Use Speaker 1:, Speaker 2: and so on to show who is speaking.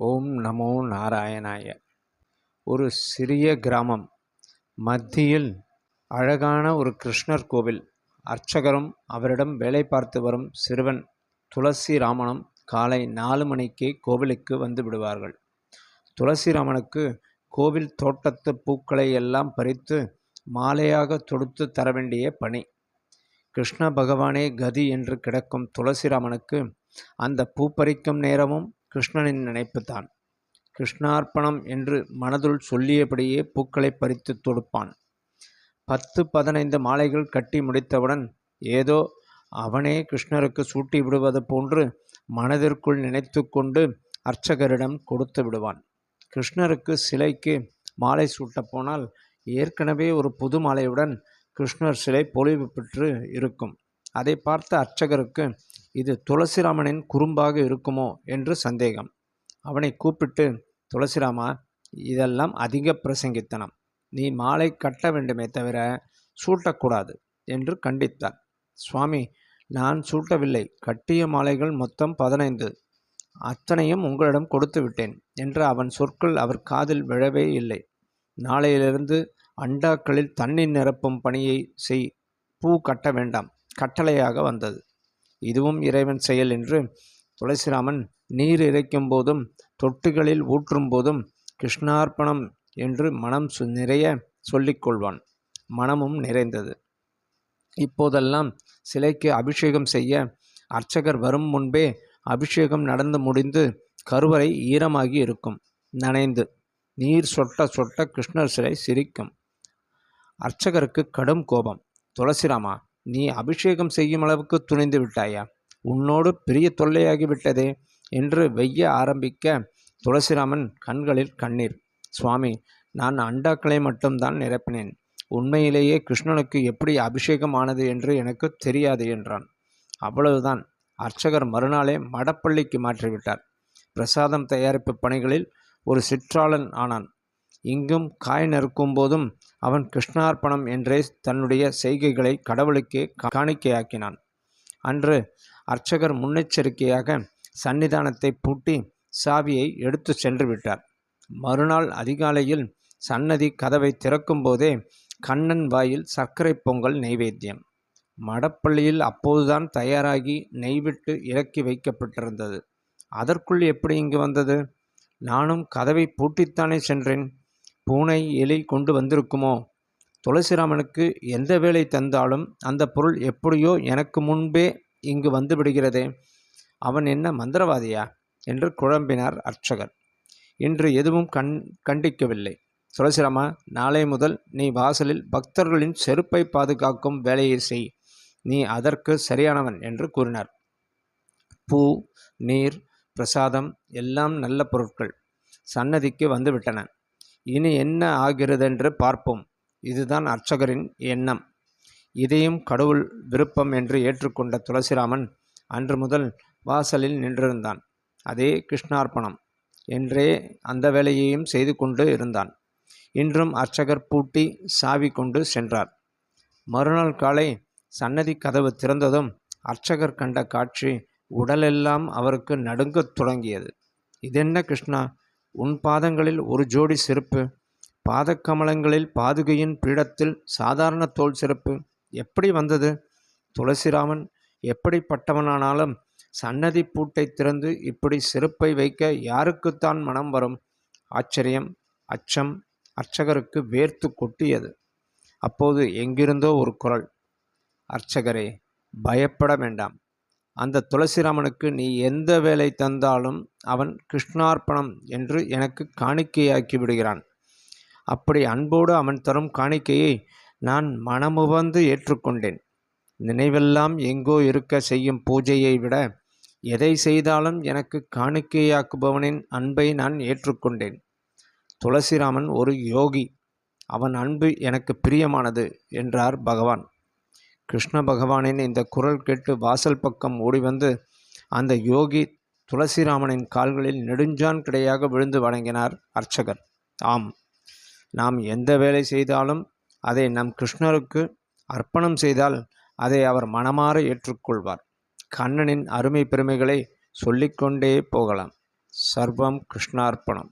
Speaker 1: ஓம் நமோ நாராயணாய. ஒரு சிறிய கிராமம். மத்தியில் அழகான ஒரு கிருஷ்ணர் கோவில். அர்ச்சகரும் அவரிடம் வேலை பார்த்து வரும் சிறுவன் துளசிராமனும் காலை நாலு மணிக்கே கோவிலுக்கு வந்து விடுவார்கள். துளசிராமனுக்கு கோவில் தோட்டத்து பூக்களை எல்லாம் பறித்து மாலையாக தொடுத்து தர வேண்டிய பணி. கிருஷ்ண பகவானே கதி என்று கிடக்கும் துளசிராமனுக்கு அந்த பூ பறிக்கும் நேரமும் கிருஷ்ணனின் நினைப்புதான் கிருஷ்ணார்ப்பணம் என்று மனதுள் சொல்லியபடியே பூக்களை பறித்து தொடுப்பான். பத்து பதினைந்து மாலைகள் கட்டி முடித்தவுடன் ஏதோ அவனே கிருஷ்ணருக்கு சூட்டி விடுவது போன்று மனதிற்குள் நினைத்து கொண்டு அர்ச்சகரிடம் கொடுத்து விடுவான். கிருஷ்ணருக்கு சிலைக்கு மாலை சூட்டப் போனால் ஏற்கனவே ஒரு புது மாலையுடன் கிருஷ்ணர் சிலை பொலிவு பெற்று இருக்கும். அதை பார்த்த அர்ச்சகருக்கு இது துளசிராமனின் குறும்பாக இருக்குமோ என்று சந்தேகம். அவனை கூப்பிட்டு துளசிராமா இதெல்லாம் அதிக பிரசங்கித்தனம். நீ மாலை கட்ட வேண்டுமே தவிர சூட்டக்கூடாது என்று கண்டித்தார். சுவாமி நான் சூட்டவில்லை. கட்டிய மாலைகள் மொத்தம் பதினைந்து. அத்தனையும் உங்களிடம் கொடுத்து விட்டேன் என்று அவன் சொற்கள் அவர் காதில் விழவே இல்லை. நாளையிலிருந்து அண்டாக்களில் தண்ணீர் நிரப்பும் பணியை செய். பூ கட்ட வேண்டாம். கட்டளையாக வந்தது. இதுவும் இறைவன் செயல் என்று துளசிராமன் நீர் இறைக்கும் போதும் தொட்டுகளில் ஊற்றும் போதும் கிருஷ்ணார்ப்பணம் என்று மனம் சு நிறைய சொல்லிக்கொள்வான் மனமும் நிறைந்தது. இப்போதெல்லாம் சிலைக்கு அபிஷேகம் செய்ய அர்ச்சகர் வரும் முன்பே அபிஷேகம் நடந்து முடிந்து கருவறை ஈரமாகி இருக்கும். நனைந்து நீர் சொட்ட சொட்ட கிருஷ்ணர் சிலை சிரிக்கும். அர்ச்சகருக்கு கடும் கோபம். துளசிராமா நீ அபிஷேகம் செய்யும் அளவுக்கு துணிந்து விட்டாயா? உன்னோடு பெரிய தொல்லையாகி விட்டதே என்று வெய்ய ஆரம்பிக்க துளசிராமன் கண்களில் கண்ணீர். சுவாமி நான் அண்டாக்களை மட்டும்தான் நிரப்பினேன். உண்மையிலேயே கிருஷ்ணனுக்கு எப்படி அபிஷேகம் ஆனது என்று எனக்கு தெரியாது என்றான். அவ்வளவுதான். அர்ச்சகர் மறுநாளே மடப்பள்ளிக்கு மாற்றிவிட்டார். பிரசாதம் தயாரிப்பு பணிகளில் ஒரு சிற்றாளன் ஆனான். இங்கும் காய் நறுக்கும் போதும் அவன் கிருஷ்ணார்ப்பணம் என்றே தன்னுடைய செய்கைகளை கடவுளுக்கே காணிக்கையாக்கினான். அன்று அர்ச்சகர் முன்னெச்சரிக்கையாக சன்னிதானத்தை பூட்டி சாவியை எடுத்து சென்று விட்டார். மறுநாள் அதிகாலையில் சன்னதி கதவை திறக்கும் போதே கண்ணன் வாயில் சர்க்கரை பொங்கல் நெய்வேத்தியம் மடப்பள்ளியில் அப்போதுதான் தயாராகி நெய்விட்டு இறக்கி வைக்கப்பட்டிருந்தது. அதற்குள் எப்படி இங்கு வந்தது? நானும் கதவை பூட்டித்தானே சென்றேன். பூனை எலி கொண்டு வந்திருக்குமோ? துளசிராமனுக்கு எந்த வேலை தந்தாலும் அந்த பொருள் எப்படியோ எனக்கு முன்பே இங்கு வந்து விடுகிறதே. அவன் என்ன மந்திரவாதியா? என்று குழம்பினார் அர்ச்சகர். இன்று எதுவும் கண் கண்டிக்கவில்லை. துளசிராமா நாளை முதல் நீ வாசலில் பக்தர்களின் செருப்பை பாதுகாக்கும் வேலையை செய். நீ அதற்கு சரியானவன் என்று கூறினார். பூ நீர் பிரசாதம் எல்லாம் நல்ல பொருட்கள். சன்னதிக்கு வந்துவிட்டன இனி என்ன ஆகிறதென்று பார்ப்போம். இதுதான் அர்ச்சகரின் எண்ணம். இதையும் கடவுள் விருப்பம் என்று ஏற்றுக்கொண்ட துளசிராமன் அன்று முதல் வாசலில் நின்றிருந்தான். அதே கிருஷ்ணார்ப்பணம் என்றே அந்த வேலையையும் செய்து கொண்டு இருந்தான். இன்றும் அர்ச்சகர் பூட்டி சாவி கொண்டு சென்றார். மறுநாள் காலை சன்னதி கதவு திறந்ததும் அர்ச்சகர் கண்ட காட்சி உடலெல்லாம் அவருக்கு நடுங்கத் தொடங்கியது. இதென்ன கிருஷ்ணா உன் பாதங்களில் ஒரு ஜோடி செருப்பு பாதக்கமலங்களில் பாதுகையின் பீடத்தில் சாதாரண தோல் செருப்பு. எப்படி வந்தது? துளசிராமன் எப்படிப்பட்டவனானாலும் சன்னதி பூட்டை திறந்து இப்படி செருப்பை வைக்க யாருக்குத்தான் மனம் வரும்? ஆச்சரியம் அச்சம் அர்ச்சகருக்கு வேர்த்து கொட்டியது. அப்போது எங்கிருந்தோ ஒரு குரல் அர்ச்சகரே பயப்பட வேண்டாம். அந்த துளசிராமனுக்கு நீ எந்த வேலை தந்தாலும் அவன் கிருஷ்ணார்ப்பணம் என்று எனக்கு காணிக்கையாக்கி விடுகிறான். அப்படி அன்போடு அவன் தரும் காணிக்கையை நான் மனமுவந்து ஏற்றுக்கொண்டேன். நினைவெல்லாம் எங்கோ இருக்க செய்யும் பூஜையை விட எதை செய்தாலும் எனக்கு காணிக்கையாக்குபவனின் அன்பை நான் ஏற்றுக்கொண்டேன். துளசிராமன் ஒரு யோகி. அவன் அன்பு எனக்கு பிரியமானது என்றார் பகவான். கிருஷ்ண பகவானின் இந்த குரல் கேட்டு வாசல் பக்கம் ஓடி வந்து அந்த யோகி துளசிராமனின் கால்களில் நெடுஞ்சான் கிடையாக விழுந்து வணங்கினார் அர்ச்சகர். ஆம் நாம் எந்த வேலை செய்தாலும் அதை நம் கிருஷ்ணருக்கு அர்ப்பணம் செய்தால் அதை அவர் மனமாற ஏற்றுக்கொள்வார். கண்ணனின் அருமை பெருமைகளை சொல்லிக்கொண்டே போகலாம். சர்வம் கிருஷ்ணார்ப்பணம்.